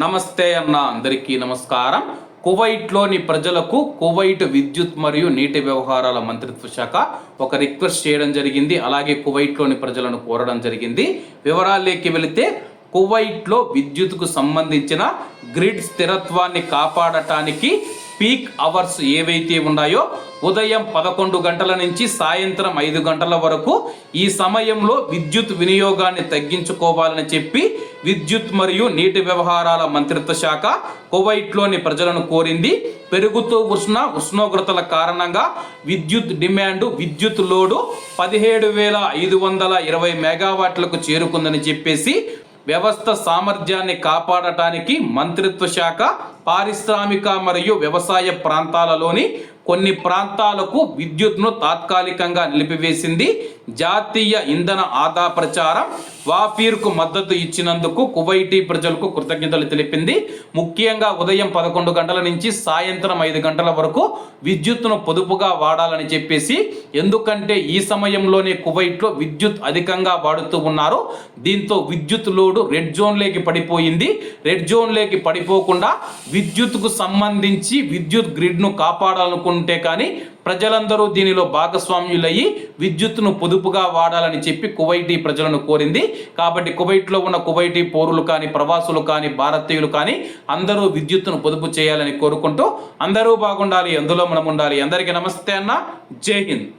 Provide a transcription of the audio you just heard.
నమస్తే అన్న అందరికీ నమస్కారం. కువైట్లోని ప్రజలకు కువైట్ విద్యుత్ మరియు నీటి వ్యవహారాల మంత్రిత్వ శాఖ ఒక రిక్వెస్ట్ చేయడం జరిగింది. అలాగే కువైట్లోని ప్రజలను కోరడం జరిగింది. వివరాల్లోకి వెళితే కువైట్లో విద్యుత్కు సంబంధించిన గ్రిడ్ స్థిరత్వాన్ని కాపాడటానికి పీక్ అవర్స్ ఏవైతే ఉన్నాయో ఉదయం పదకొండు గంటల నుంచి సాయంత్రం ఐదు గంటల వరకు ఈ సమయంలో విద్యుత్ వినియోగాన్ని తగ్గించుకోవాలని చెప్పి విద్యుత్ మరియు నీటి వ్యవహారాల మంత్రిత్వ శాఖ కువైట్లోని ప్రజలను కోరింది. పెరుగుతూ ఉష్ణ ఉష్ణోగ్రతల కారణంగా విద్యుత్ డిమాండ్ విద్యుత్ లోడు పదిహేడు వేల ఐదు వందల ఇరవై మెగావాట్లకు చేరుకుందని చెప్పేసి వ్యవస్థ సామర్థ్యాన్ని కాపాడటానికి మంత్రిత్వ శాఖ పారిశ్రామిక మరియు వ్యవసాయ ప్రాంతాలలోని కొన్ని ప్రాంతాలకు విద్యుత్ను తాత్కాలికంగా నిలిపివేసింది. జాతీయ ఇంధన ఆదా ప్రచారం వాఫీర్కు మద్దతు ఇచ్చినందుకు కువైటీ ప్రజలకు కృతజ్ఞతలు తెలిపింది. ముఖ్యంగా ఉదయం పదకొండు గంటల నుంచి సాయంత్రం ఐదు గంటల వరకు విద్యుత్తును పొదుపుగా వాడాలని చెప్పేసి ఎందుకంటే ఈ సమయంలోనే కువైట్లో విద్యుత్ అధికంగా వాడుతూ ఉన్నారు. దీంతో విద్యుత్ లోడు రెడ్ జోన్లోకి పడిపోయింది. రెడ్ జోన్లోకి పడిపోకుండా విద్యుత్కు సంబంధించి విద్యుత్ గ్రిడ్ను కాపాడాలనుకుంటే కానీ ప్రజలందరూ దీనిలో భాగస్వామ్యులయ్యి విద్యుత్తును పొదుపుగా వాడాలని చెప్పి కువైటీ ప్రజలను కోరింది. కాబట్టి కువైట్లో ఉన్న కువైటీ పౌరులు కానీ ప్రవాసులు కానీ భారతీయులు కానీ అందరూ విద్యుత్తును పొదుపు చేయాలని కోరుకుంటూ అందరూ బాగుండాలి అందులో మనం ఉండాలి. అందరికీ నమస్తే అన్న. జై హింద్.